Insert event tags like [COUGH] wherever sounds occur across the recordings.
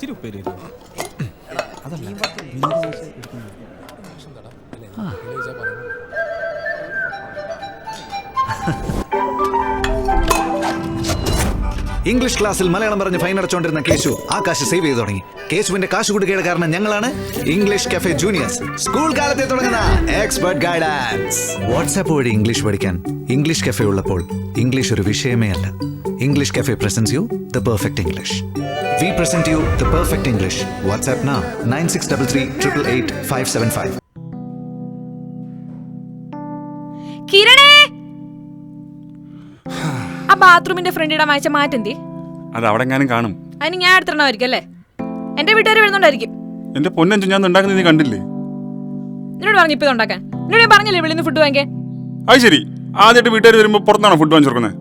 ഇച്ചിരി ഉപ്പേരി? അതല്ല. ഇംഗ്ലീഷ് ക്ലാസ്സിൽ മലയാളം പറഞ്ഞ് ഫൈൻ അടച്ചുകൊണ്ടിരുന്ന കേശു ആ കാശ് സേവ് ചെയ്തു തുടങ്ങി. കേശുവിന്റെ കാശ് കൊടുക്കുകയുടെ കാരണം ഞങ്ങളാണ് ഇംഗ്ലീഷ് കഫേ ജൂനിയേഴ്സ്. സ്കൂൾ കാലത്തെ തുടങ്ങുന്ന എക്സ്പെർട്ട് ഗൈഡൻസ് വാട്സാപ്പ് വഴി ഇംഗ്ലീഷ് പഠിക്കാൻ ഇംഗ്ലീഷ് കഫേ ഉള്ളപ്പോൾ ഇംഗ്ലീഷ് ഒരു വിഷയമേ അല്ല. English cafe presents you the perfect English. We present you the perfect English WhatsApp നാ nine six double three triple eight five seven five കിരണേ! ആ ബാത്റൂമിന്റെ ഫ്രണ്ടിടാൻ വായിച്ച മാറ്റെന്തി അത് അവിടെ എങ്ങാനും കാണും. അതിന് ഞാൻ എടുത്തിടണമായിരിക്കും അല്ലേ? എന്റെ വീട്ടുകാർ വരുന്നുണ്ടായിരിക്കും. എന്റെ പൊന്നഞ്ചു ഞാൻ ഉണ്ടാക്കുന്നത് നീ കണ്ടില്ലേ? നിന്നോട് പറഞ്ഞു ഇപ്പൊ ഉണ്ടാക്കാൻ. നിന്നോട് ഞാൻ പറഞ്ഞില്ലേ വെളിന്ന് ഫുഡ് വാങ്ങിക്കാൻ? അത് ശരി. ആദ്യമായിട്ട് വീട്ടുകാർ വരുമ്പോൾ പുറത്താണോ ഫുഡ് വാങ്ങിച്ചു പറഞ്ഞാൽ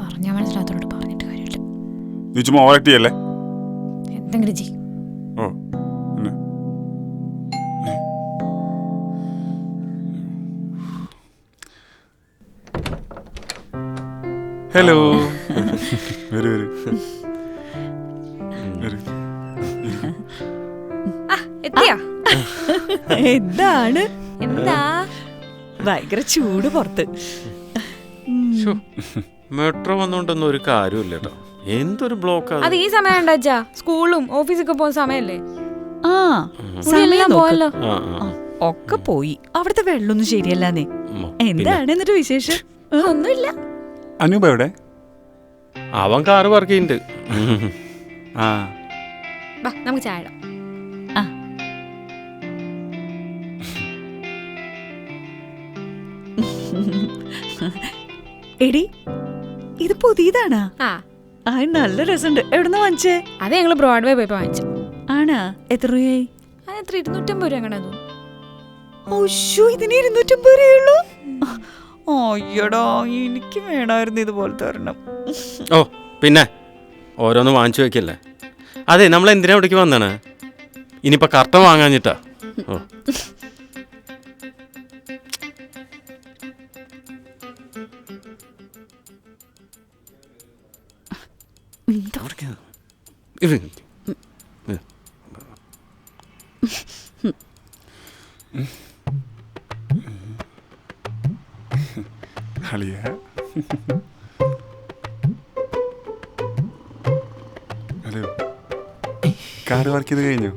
പറഞ്ഞാ മനസ്സിലാത്തോട് പറഞ്ഞിട്ട് കാര്യമില്ല. നീ ചുമ്മാ ഓവർക്ട് ചെയ്യല്ലേ? Oh hello. വരൂ വരൂ. എത്തിയാ? എന്താണ്? എന്താ? ഭയങ്കര ചൂട് പുറത്ത്. മെട്രോ വന്നോണ്ടൊന്നും ഒരു കാര്യമില്ല കേട്ടോ. എന്തൊരു ബ്ലോക്ക് അത് ഈ സമയം ഉണ്ടാച്ചാ സ്കൂളും ഓഫീസൊക്കെ പോകുന്ന സമയല്ലേ? ആ സമയം പോയല്ലോ. ഒക്കെ പോയി. അവിടുത്തെ വെള്ളൊന്നും ശരിയല്ലാന്നേ. എന്താണ് എന്നിട്ട് വിശേഷം? [LAUGHS] ഒന്നുമില്ല. അനൂപ എവിടെ? അവൻ കാറ് വർക്ക് ചെയ്യുന്നുണ്ട് ആ. വാ നമുക്ക് ചായ ഇടാം. [LAUGHS] എടി ഇത് പുതിയതാണോ. ആ. ആ നല്ല രസമുണ്ട്. എവിടുന്ന് വാങ്ങിച്ചേ? അത് ഞങ്ങൾ ബ്രോഡ്വേ പോയപ്പോ വാങ്ങിച്ചു. ആണാ? എത്ര രൂപയായി അത് എത്ര? ഇരുന്നൂറ്റമ്പത് രൂപ അങ്ങനെ തോന്നുന്നു ഓശോ ഇതിന് ഇരുന്നൂറ്റമ്പത് രൂപയുള്ളൂ അയ്യടാ എനിക്ക് വേണമായിരുന്നു ഇതുപോലത്തെ ഒരെണ്ണം. ഓ പിന്നെ? ഓരോന്ന് വാങ്ങിച്ചു വെക്കല്ലേ? അതെ നമ്മൾ എന്തിനാ ഇവിടേക്ക് വന്നാണ്? ഇനിയിപ്പോ കർട്ടൻ വാങ്ങാഞ്ഞിട്ടാ. ഓ. ഇത് അളിയ ഹലോ കാർ വർക്ക് ചെയ്ത് കഴിഞ്ഞോ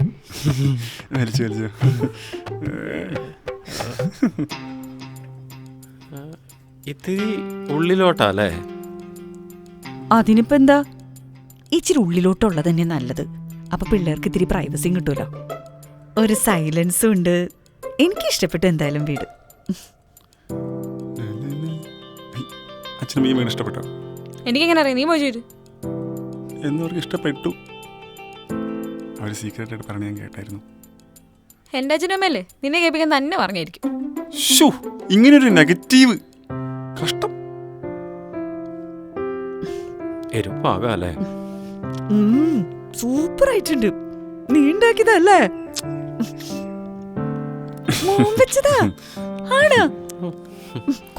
വലിച്ചു വലിച്ചു ഇത്തിരി ഉള്ളിലോട്ടാ അല്ലേ? അതിനിപ്പോ എന്താ ഇച്ചിരി ഉള്ളിലോട്ടുള്ളത് തന്നെ നല്ലത്. അപ്പൊ പിള്ളേർക്ക് ഇത്തിരി പ്രൈവസിയും കിട്ടൂലോ? ഒരു സൈലൻസും ഉണ്ട്. എനിക്ക് ഇഷ്ടപ്പെട്ടു എന്തായാലും വീട്. അച്ഛനും അമ്മയും വീട് ഇഷ്ടപ്പെട്ടോ? എനിക്കെങ്ങനെ അറിയാം? നീ എന്നവർക്ക് ഇഷ്ടപ്പെട്ടു. അവർ സീക്രട്ട് ആയിട്ട് പറഞ്ഞ് ഞാൻ കേട്ടായിരുന്നു. എന്റെ അച്ഛനും നിന്നെ കേൾപ്പിക്കാൻ തന്നെ പറഞ്ഞായിരിക്കും. ഷൂ ഇങ്ങനൊരു നെഗറ്റീവ് കഷ്ടം. എരുപ്പാകാം അല്ലേ? സൂപ്പർ ആയിട്ടുണ്ട് നീ ഉണ്ടാക്കിയതല്ലേ വെച്ചതാ ആണ്.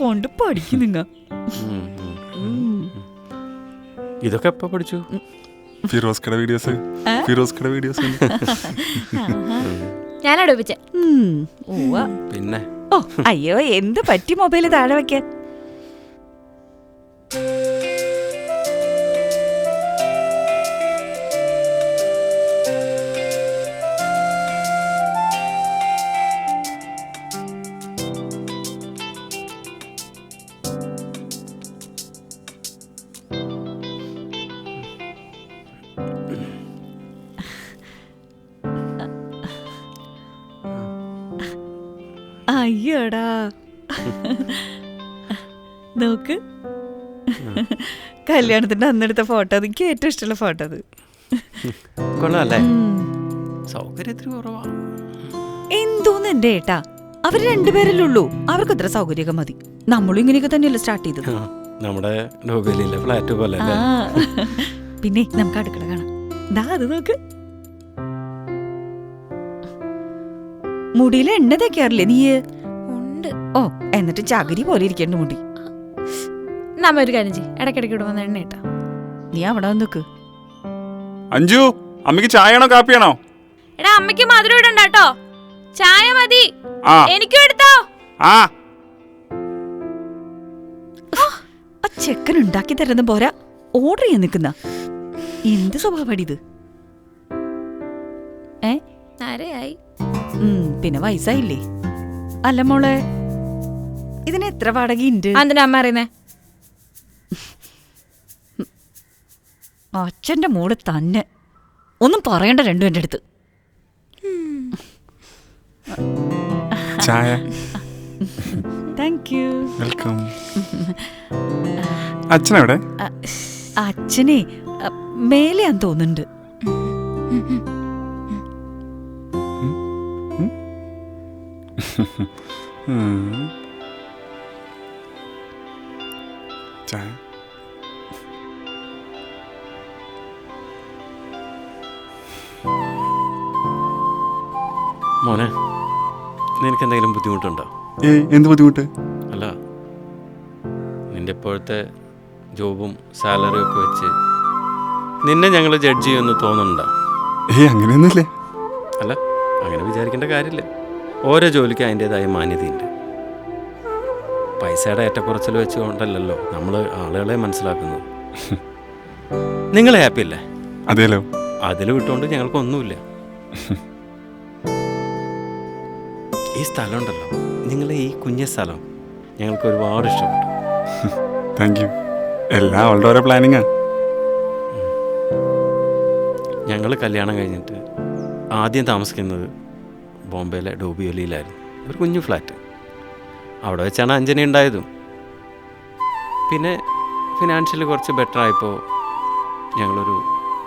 കൊണ്ട് പഠിക്കും നിങ്ങ. ഇതൊക്കെ എപ്പോ പഠിച്ചു? ഫിറോസ് കട വീഡിയോസ്. ഫിറോസ് കട വീഡിയോസ് ഞാനാണ് ഒപ്പിച്ചേ പിന്നെ? ഓ അയ്യോ എന്ത് പറ്റി മൊബൈൽ താഴെ വെക്കാൻ? അയ്യോടാ. നോക്ക്. കല്യാണത്തിന്റെ അന്നെടുത്ത ഫോട്ടോ എനിക്ക് ഏറ്റവും ഇഷ്ടമുള്ള ഫോട്ടോ അത്. കൊള്ളാല്ലേ? ഉം. സൗകര്യത്തിന് കുറവാ. എന്തോന്ന് എന്റെ ഏട്ടാ? അവർ രണ്ടുപേരല്ലേ ഉള്ളൂ. അവർക്ക് അത്ര സൗകര്യമൊക്കെ മതി. നമ്മളും ഇങ്ങനെയൊക്കെ തന്നെയല്ലേ സ്റ്റാർട്ട് ചെയ്തത്. നമ്മുടെ ഫ്ലാറ്റ് പോലെ പിന്നെ നമുക്ക് അടുക്കള കാണാം. ദാ അത് നോക്ക്. മുടിയിൽ എണ്ണ തേക്കാറില്ലേ നീ ഉണ്ട്. ഓ എന്നിട്ട് ചകിരി പോലെ ഇരിക്കേണ്ട മുടി. നമ്മ ഒരു കാര്യം ചെയ്യും. ഇടയ്ക്കിടയ്ക്ക് ഇവിടെ വന്ന് എണ്ണ ഇട്ടാ. നീ അവിടെ വന്ന് നിക്ക്. അഞ്ജു അമ്മയ്ക്ക് ചായയാണോ കാപ്പിയാണോ? എടാ അമ്മയ്ക്ക് മധുരം ഇടണ്ട കേട്ടോ. ചായ മതി. ആ. എനിക്കും എടുത്തോ. ആ. ആ ചെക്കൻ ഉണ്ടാക്കി തരുന്ന പോരാ. ഓർഡർ ചെയ്യാൻ നിൽക്കുന്ന. എന്ത് സ്വഭാവടി ഇത്? ഏ? ആരെയായി? ഉം, പിന്നെ വയസ്സായില്ലേ? അല്ല മോളെ ഇതിന് എത്ര വാടകയുണ്ട്? എന്തിനാ അമ്മ അറിയുന്നേ അച്ഛന്റെ മോൾ തന്നെ. ഒന്നും പറയണ്ട രണ്ടും എന്റെ അടുത്ത്. ചായ. താങ്ക് യു വെൽക്കം അച്ഛനെവിടെ? അച്ഛനെ മേലെയാന്ന് തോന്നുന്നുണ്ട്. മോനെ നിനക്ക് എന്തെങ്കിലും ബുദ്ധിമുട്ടുണ്ടോ? ഏ എന്ത് ബുദ്ധിമുട്ട്? അല്ല നിന്റെ ഇപ്പോഴത്തെ ജോബും സാലറിയും ഒക്കെ വെച്ച് നിന്നെ ഞങ്ങൾ ജഡ്ജ് ചെയ്യുമെന്ന് തോന്നുന്നുണ്ടോ? ഏ അങ്ങനെയൊന്നുമില്ലേ? അല്ല അങ്ങനെ വിചാരിക്കേണ്ട കാര്യമില്ല. ഓരോ ജോലിക്കും അതിന്റെതായ മാന്യതയുണ്ട്. പൈസയുടെ ഏറ്റക്കുറച്ചിൽ വെച്ചുകൊണ്ടല്ലല്ലോ നമ്മൾ ആളുകളെ മനസ്സിലാക്കുന്നത്. [LAUGHS] നിങ്ങൾ ഹാപ്പി അല്ലേ? അതെയല്ലോ. അതിൽ വിട്ടുകൊണ്ട് ഞങ്ങൾക്കൊന്നുമില്ല. [LAUGHS] ഈ സ്ഥലം ഉണ്ടല്ലോ നിങ്ങളെ ഈ കുഞ്ഞ സ്ഥലം ഞങ്ങൾക്ക് ഒരുപാട് ഇഷ്ടപ്പെട്ടു. താങ്ക് യു എല്ലാം അവളുടെ ഓരോ പ്ലാനിങ്ങാ ഞങ്ങൾ കല്യാണം കഴിഞ്ഞിട്ട് ആദ്യം താമസിക്കുന്നത് ബോംബെയിലെ ഡോബിയൊലിയിലായിരുന്നു. ഒരു കുഞ്ഞു ഫ്ലാറ്റ്. അവിടെ വെച്ചാണ് അഞ്ജനി ഉണ്ടായതും. പിന്നെ ഫിനാൻഷ്യലി കുറച്ച് ബെറ്റർ ആയപ്പോൾ ഞങ്ങളൊരു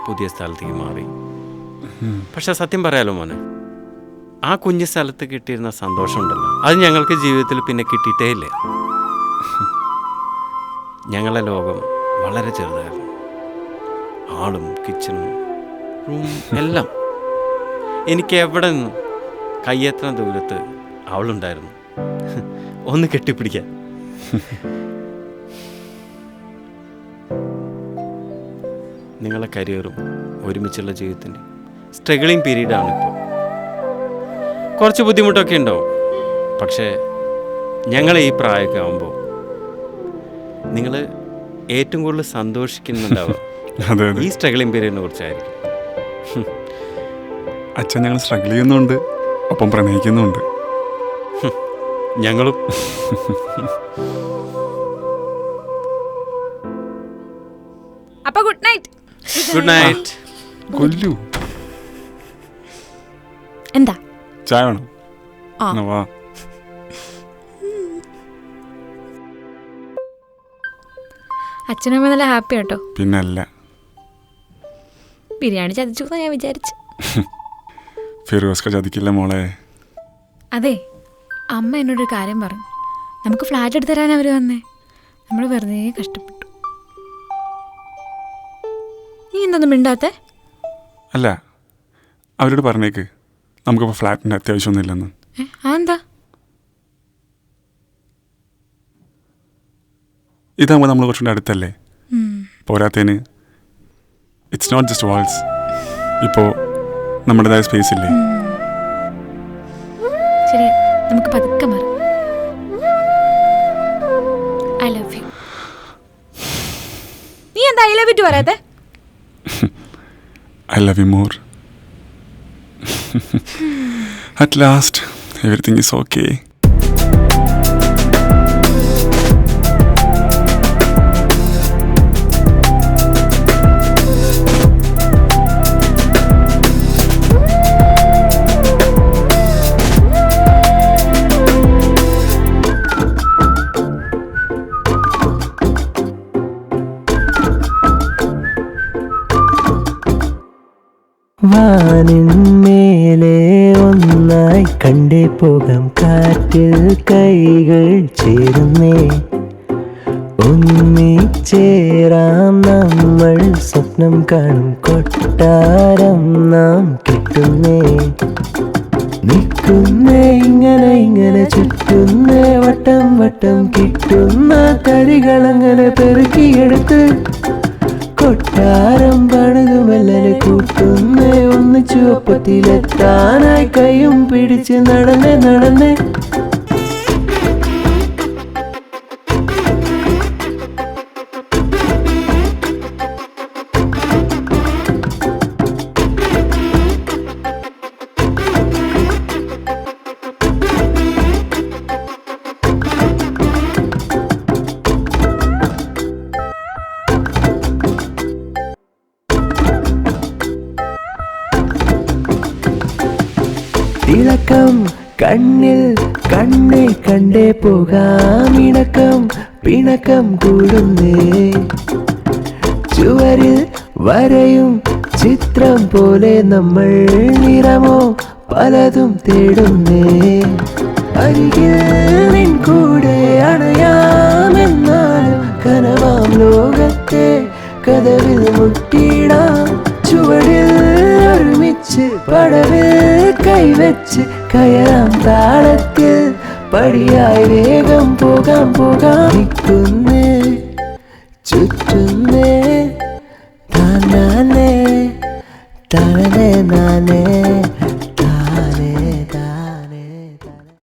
പുതിയ സ്ഥലത്തേക്ക് മാറി. പക്ഷെ സത്യം പറയാലോ മോനെ ആ കുഞ്ഞു സ്ഥലത്ത് കിട്ടിയിരുന്ന സന്തോഷമുണ്ടല്ലോ. അത് ഞങ്ങൾക്ക് ജീവിതത്തിൽ പിന്നെ കിട്ടിയിട്ടേ ഇല്ല. ഞങ്ങളുടെ ലോകം വളരെ ചെറുതായിരുന്നു. ആളും കിച്ചണും റൂം എല്ലാം. എനിക്ക് എവിടെ നിന്നും കയ്യെത്ര ദൂരത്ത് അവളുണ്ടായിരുന്നു. ഒന്ന് കെട്ടിപ്പിടിക്കാൻ. നിങ്ങളെ കരിയറും ഒരുമിച്ചുള്ള ജീവിതത്തിന്റെ സ്ട്രഗിളിങ് പീരീഡാണ് ഇപ്പോൾ കുറച്ച് ബുദ്ധിമുട്ടൊക്കെ ഉണ്ടാവും. പക്ഷേ ഞങ്ങൾ ഈ പ്രായമൊക്കെ ആകുമ്പോൾ നിങ്ങൾ ഏറ്റവും കൂടുതൽ [LAUGHS] അതെ ഈ സ്ട്രഗിളിംഗ് പീരീഡിനെ കുറിച്ചായിരിക്കും. അച്ഛൻ ഞങ്ങൾ സ്ട്രഗിൾ ചെയ്യുന്നുണ്ട് ഒപ്പം പ്രണയിക്കുന്നുണ്ട്. ഞങ്ങളും. അപ്പൊ ഗുഡ് നൈറ്റ്. Good night. കൊല്ലു. എന്താ? ചായ വേണം? ആ. വാ. അച്ഛനമ്മ നല്ല ഹാപ്പി കേട്ടോ പിന്നല്ല. ബിരിയാണി ചതിച്ചു എന്നാ ഞാൻ വിചാരിച്ചു. [LAUGHS] ഫിറോസ്ക ചതിക്കില്ല മോളെ. അതെ അമ്മ എന്നോടൊരു കാര്യം പറഞ്ഞു. നമുക്ക് ഫ്ലാറ്റ് എടുത്തു തരാൻ അവർ വന്നേ. നമ്മൾ വെറുതെ കഷ്ടപ്പെട്ടു. നീ എന്തൊന്നും മിണ്ടാത്തെ? അല്ല അവരോട് പറഞ്ഞേക്ക്. നമുക്കിപ്പോൾ ഫ്ലാറ്റിന്റെ അത്യാവശ്യമൊന്നുമില്ലെന്ന് എന്താ ഇതാകുമ്പോൾ നമ്മൾ കുറച്ചുകൂടെ അടുത്തല്ലേ? പോരാത്തേന് പോരാത്തതിന് ഇറ്റ്സ് നോട്ട് ജസ്റ്റ് വാൾസ് ഇപ്പോൾ നമ്മുടേതായ സ്പേസ് ഇല്ലേ? ശരി നമുക്ക് പതുക്കെ മാറാം. ഐ ലവ് യു നീ എന്താ ഐ ലവ് യു പറയാതെ I love you more everything is okay വാനിന്മേലെ ഒന്നായി കണ്ടേ പോകാം കാറ്റിൽ കൈകൾ ചേരുന്നേ. ഒന്നിച്ചേരാം നമ്മൾ സ്വപ്നം കാണും കൊട്ടാരം നാം കിട്ടുന്നേ. നിൽക്കുന്നേ ഇങ്ങനെ ഇങ്ങനെ ചുറ്റുന്നേ. വട്ടം വട്ടം കിട്ടുന്ന തരികളങ്ങനെ പെറുക്കിയെടുത്ത് ചുവപ്പത്തിലെത്താനായി കൈയും പിടിച്ച് നടന്ന് നടന്നേ. കണ്ടേ പോകാം ഇണക്കം പിണക്കം കൂടുന്നേ. ചുവരിൽ വരയും ചിത്രം പോലെ നമ്മൾ നിറമോ പലതും തേടുന്നേ. അരികിൽ നിൻ കൂടെ അണയാമെന്നാണ് കനവാം ലോകത്തെ കഥവിൽ മുട്ടിയിടാം ചുവടിൽ ഒരുമിച്ച് പടവിൽ കൈവച്ച് കയറാം താളത്തിൽ പടിയായി വേഗം പോകാം പോകാം. നിൽക്കുന്നേ ചുറ്റുന്നേ.